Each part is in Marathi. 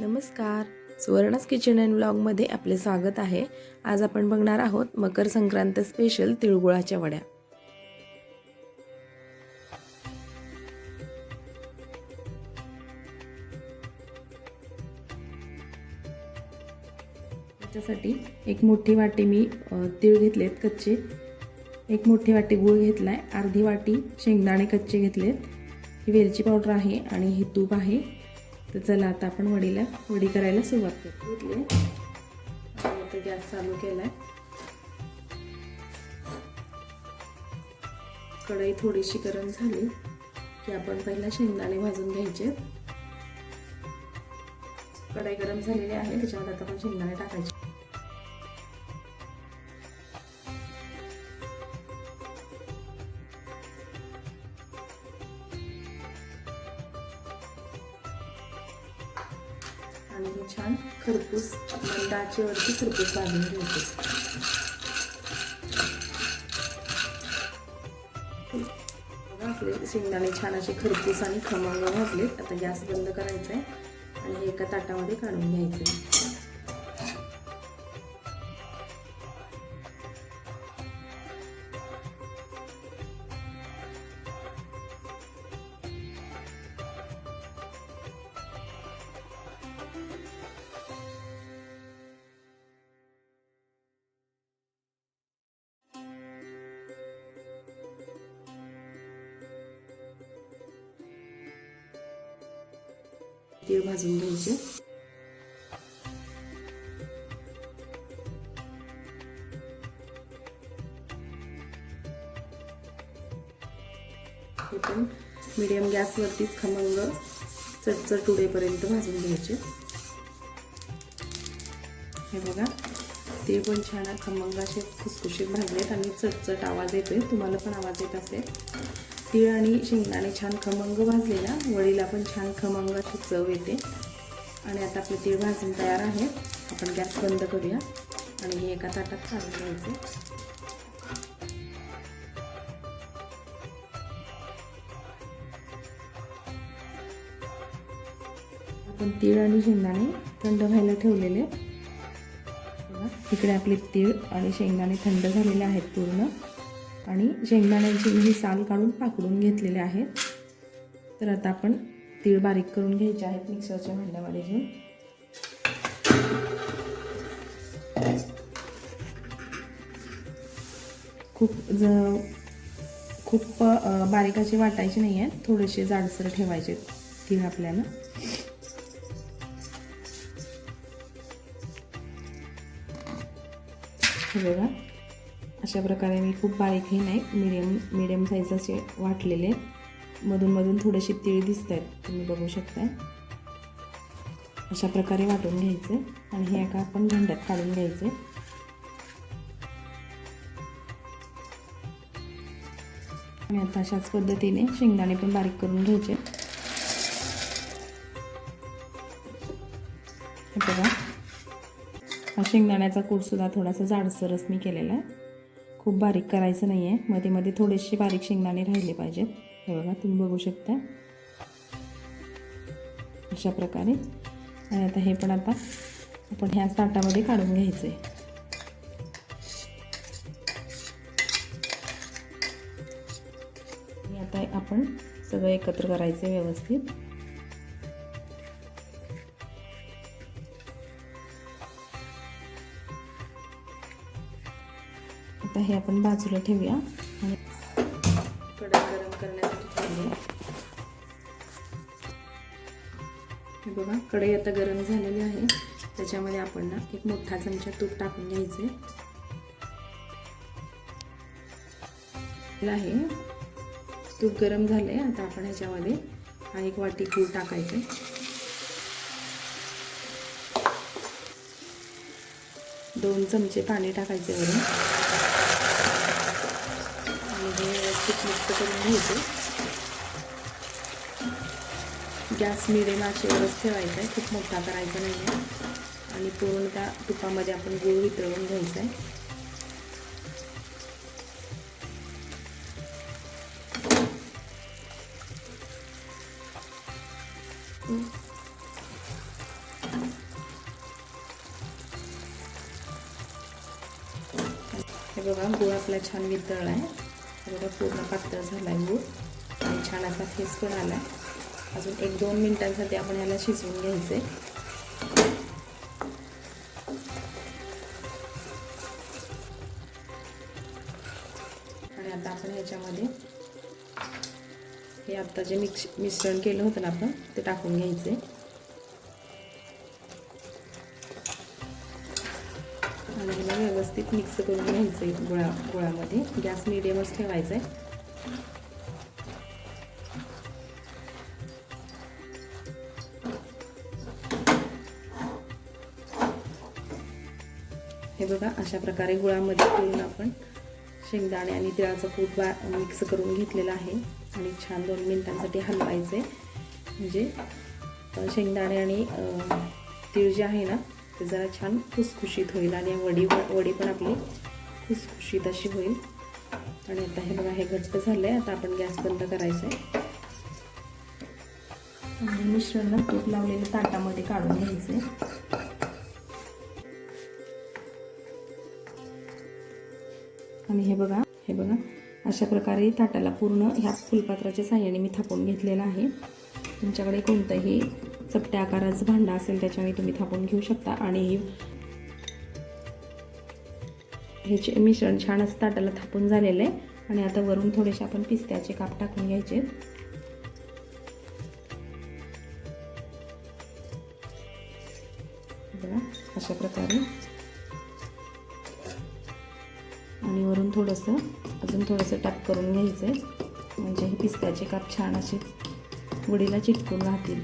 नमस्कार. सुवर्णास किचन अँड ब्लॉगमध्ये आपले स्वागत आहे. आज आपण बघणार आहोत मकर संक्रांत स्पेशल तिळगुळाच्या वड्या. त्याच्यासाठी एक मोठी वाटी मी तीळ घेतलेत कच्चे. एक मोठी वाटी गूळ घेतला आहे अर्धी वाटी शेंगदाणे कच्चे घेतलेत. ही वेलची पावडर आहे आणि हे तूप आहे. तर चला आता आपण वडीला वडी करायला सुरुवात करू. घेतली आणि आता गॅस चालू केला आहे कढई थोडीशी गरम झाली की आपण पहिला शेंगदाणे भाजून घ्यायचे. कढई गरम झालेली आहे त्याच्यामध्ये आता आपण शेंगदाणे टाकायचे. आणि हे छान खरपूस मंदाचेवरती खरपूस भाजून घ्यायचे. बघा आपले शेंगदाणे छान असे खरपूस आणि खमंग घातले आता गॅस बंद करायचा आहे आणि एका ताटामध्ये काढून घ्यायचं तीळ भाजून घ्यायचे. हे पण मीडियम गॅसवरतीच खमंग चटचट उडेपर्यंत भाजून घ्यायचे. हे बघा ते पण छान खमंग असे खुसखुशीत भाजलेत आणि चटचट आवाज येतोय. तुम्हाला पण आवाज येत असेल. तीळ आणि शेंगदाणे छान खमंग भाजले ना वडीला पण छान खमंगाची चव येते. आणि आता आपले तीळ भाजून तयार आहे. आपण गॅस बंद करूया. आणि हे एका ताटात काढून घ्यायचे. आपण तीळ आणि शेंगदाणे थंड व्हायला ठेवलेले. इकडे आपले तीळ आणि शेंगदाणे थंड झालेले आहेत पूर्ण. आणि शेंगदाण्याची ही साल काढून पाकडून घेतलेले आहेत तर आता आपण तीळ बारीक करून घ्यायचे आहेत मिक्सरच्या भांड्यामध्ये घेऊन. खूप ज खूप बारीक असे वाटायचे नाही आहेत थोडेसे जाडसर ठेवायचे तीळ आपल्याला. बघा. अशा प्रकारे मी खूप बारीकही नाही मिडियम मिडियम साईज असे वाटलेले मधून मधून थोडेसे तीळ दिसत आहेत तुम्ही बघू शकता. अशा प्रकारे वाटून घ्यायचे आणि हे एका आपण भांड्यात काढून घ्यायचे. आणि आता अशाच पद्धतीने शेंगदाणे पण बारीक करून घ्यायचे. बघा. हा शेंगदाण्याचा कूटसुद्धा थोडासा जाडसरच मी केलेला आहे. खूप बारीक करायचं नाही आहे मध्ये मध्ये थोडेसे बारीक शेंगदाणे राहिले पाहिजेत. हे बघा तुम्ही बघू शकता. अशा प्रकारे. आणि आता हे पण आता आपण ह्या ताटामध्ये काढून घ्यायचं आहे आता आपण सगळं एकत्र करायचं व्यवस्थित. आता हे आपण बाजूला ठेवूया. आणि कढई गरम करण्यासाठी ठेवूया. हे बघा कढई आता गरम झालेली आहे. त्याच्यामध्ये आपण ना एक मोठा चमचा तूप टाकून घ्यायचं आहे. तूप गरम झालं आहे आता आपण ह्याच्यामध्ये. एक वाटी गूळ टाकायचे दोन चमचे पाणी टाकायचे वरून. आणि हे व्यवस्थित मिक्स करून घ्यायचे. गॅस मिडियम आचेवरच ठेवायचा आहे खूप मोठा करायचा नाही आहे आणि पूर्ण त्या तुपामध्ये आपण गूळ वितळवून घ्यायचा आहे. बघा गूळ आपला छान वितळला आहे. बघा पूर्ण पातळ झाला आहे गूळ. आणि छान असा फेस पण आला आहे अजून एक दोन मिनटांसाठी आपण ह्याला शिजवून घ्यायचं आहे आणि आता आपण ह्याच्यामध्ये हे आत्ता जे मिक्स मिश्रण केलं होतं ना आपण ते टाकून घ्यायचे आहे व्यवस्थित मिक्स करून घ्यायचं आहे गुळा गुळामध्ये. गॅस मिडियमच ठेवायचा आहे हे बघा अशा प्रकारे गुळामध्ये करून आपण शेंगदाणे आणि तिळाचं कूट बा मिक्स करून घेतलेलं आहे. आणि छान दोन मिनटांसाठी हलवायचे म्हणजे शेंगदाणे आणि तीळ जे आहे ना ते जरा छान खुसखुशीत होईल आणि वडी वडी पण आपली खुसखुशीत अशी होईल. आणि आता हे बघा हे घट्ट झालं आहे आता आपण गॅस बंद करायचं आहे आणि मिश्रण तूप लावलेलं ताटामध्ये काढून घ्यायचं आहे आणि हे बघा हे बघा अशा प्रकारे ताटाला पूर्ण ह्या फुलपात्राच्या साह्याने मी थापून घेतलेलं आहे. तुमच्याकडे कोणतंही चपट्या आकाराचं भांडं असेल त्याच्याने तुम्ही थापून घेऊ शकता आणि ह्याचे मिश्रण छान असं ताटाला थापून झालेलं आहे. आणि आता वरून थोडेसे आपण पिस्त्याचे काप टाकून घ्यायचे. अशा प्रकारे. आणि वरून थोडंसं अजून थोडंसं टॅप करून घ्यायचं आहे म्हणजे हे पिस्त्याचे काप छान असे वडीला चिटकून राहतील.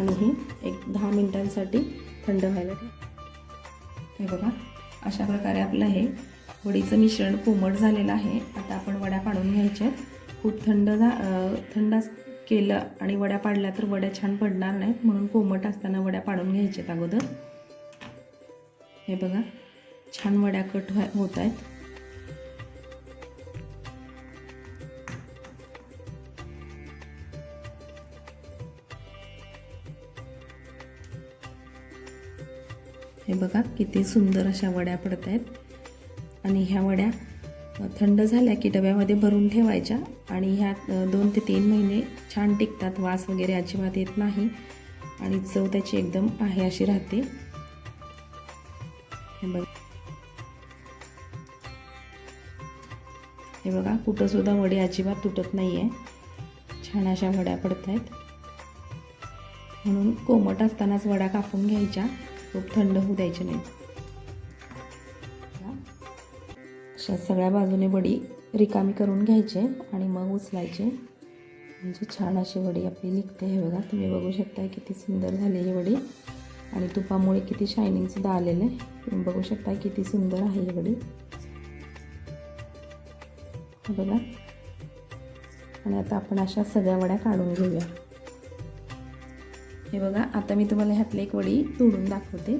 आणि ही एक दहा मिनिटांसाठी थंड व्हायला हे बघा अशा प्रकारे आपलं हे वडीचं मिश्रण कोमट झालेलं आहे. आता आपण वड्या पाडून घ्यायच्या खूप थंड झा थंड केलं आणि वड्या पाडल्या तर वड्या छान पडणार नाहीत. म्हणून कोमट असताना वड्या पाडून घ्यायच्यात अगोदर. हे बघा छान वड्या कट होत आहेत. हे बघा किती सुंदर अशा वड्या पडत आहेत. आणि ह्या वड्या थंड झाल्या की डब्यामध्ये भरून ठेवायच्या. आणि ह्या दोन ते तीन महिने छान टिकतात. वास वगैरे अजिबात येत नाही. आणि चव त्याची एकदम आहे अशी राहते. हे बघा. हे बघा कुठंसुद्धा वडी अजिबात तुटत नाही आहे छान अशा वड्या पडत आहेत. म्हणून कोमट असतानाच वडा कापून घ्यायच्या. खूप थंड होऊ द्यायचे नाही अशा सगळ्या बाजूने वडी रिकामी करून घ्यायचे आणि मग उचलायचे. म्हणजे छान अशी वडी आपली निघते. हे बघा तुम्ही बघू शकता किती सुंदर झालेली वडी. आणि तुपामुळे किती शायनिंगसुद्धा आलेलं आहे. तुम्ही बघू शकता किती सुंदर आहे ही वडी. बघा. आणि आता आपण अशा सगळ्या वड्या काढून घेऊया. हे बघा आता मी तुम्हाला ह्यातली एक वडी तोडून दाखवते.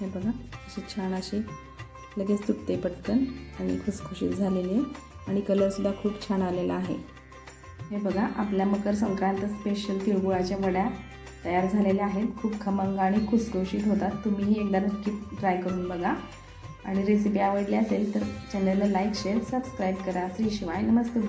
हे बघा अशी छान अशी लगेच तुटते पटकन आणि खुसखुशीत झालेली आहे. आणि कलरसुद्धा खूप छान आलेला आहे. हे बघा आपल्या मकर संक्रांत स्पेशल तिळगुळाच्या वड्या तयार झालेल्या आहेत. खूप खमंग आणि खुसखुशीत होतात. तुम्हीही एकदा नक्की ट्राय करून बघा. आणि रेसिपी आवडली असेल तर चॅनलला लाईक शेअर सबस्क्राईब करा. श्री शिवाय नमस्ते